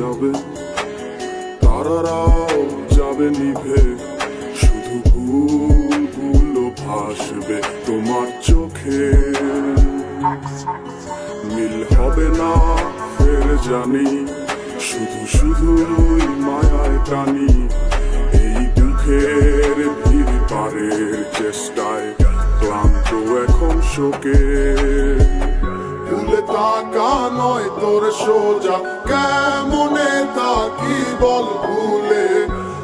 যাবে, তারারাও যাবে নিভে। শুধু ভুলগুলো ভাসবে তোমার চোখে। মিল হবে না ফের জানি, শুধু শুধুই মায়ায় টানি। এই দুঃখের ভিড় পারের চেষ্টায় ক্লান্ত এখন শোকে। তাকা নয় তোর সোজা। কেমনে তাকি বল ভুলে?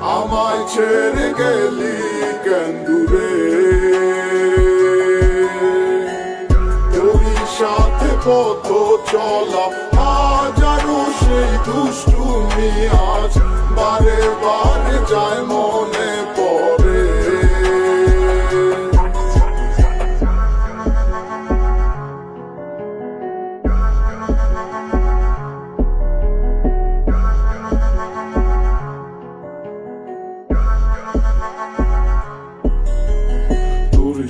আমায় ছেড়ে গেলি কেন দূরে? তোরই সাথে পথ চলা, হাজারো সেই দুষ্টু আজ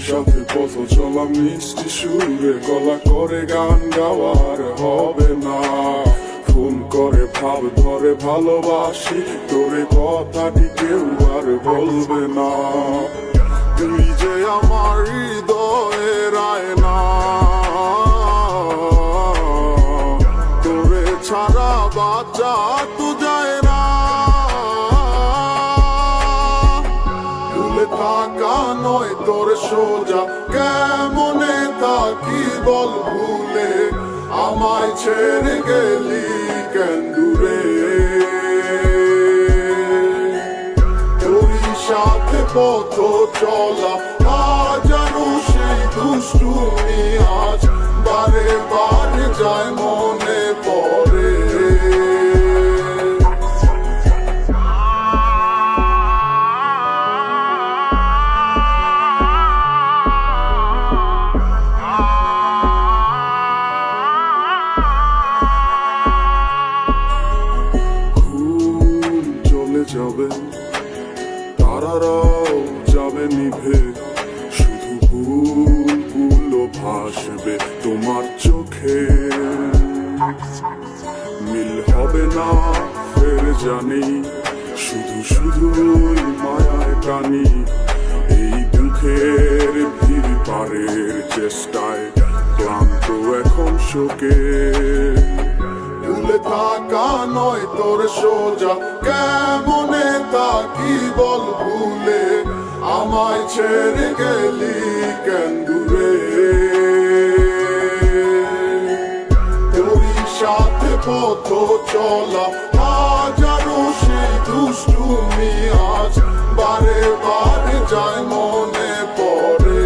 সাথে পথ চলা মিষ্টি সুরে, গলা করে গান গাওয়ার হবে না। ফোন করে, ভাব ধরে, ভালোবাসি, তোরে কথাটি কেউ আর বলবে না। তুই যে আমার হৃদয়ের আয়না, তোরে ছাড়া বাচ্চা তো যায় না। নয় তোর সোজা কেমনে তাকি বল ভুলে? আমায় ছেড়ে গেলি কেন দূরে? তোরই সাথে পথ চলা হাজারো সেই দুষ্টুমি আজ বারে বারে যায় মনে। তোমার চোখে। মিল হবে না ফের জানি, শুধু শুধুই মায়ায় টানি। এই দুঃখের ভিড় পারের চেষ্টায় ক্লান্ত এখন শোকে। ভুলে থাকা নয় তোর সোজা, কেমনে তাকি বল ভুলে? আমায় ছেড়ে গেলি কেন দূরে? সাথে পথ চলা হাজারো সেই দুষ্টুমি আজ বারে বারে যায় মনে পড়ে।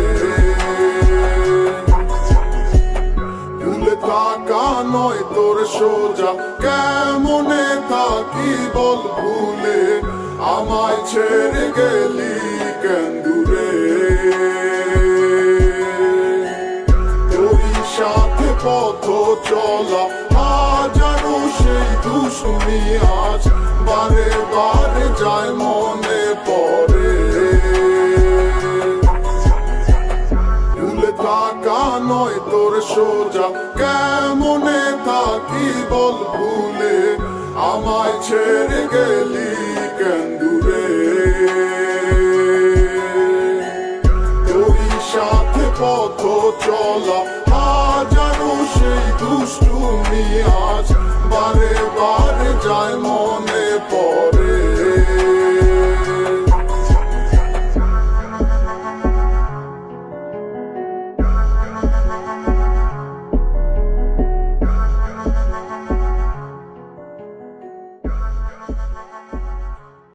ভুলে থাকা নয় তোর সোজা, কেমনে থাকি বল ভুলে? আমায় ছেড়ে গেলি কেন দূরে? পথ চলা, হাজারো সেই দুশ্মনী আজ বারে বারে যায় মনে পরে টাকা নয় তোর সোজা, কেমনে থাকি বল ভুলে? আমায় ছেড়ে গেলি কেন দূরে? তোরই সাথে পথ চলা time.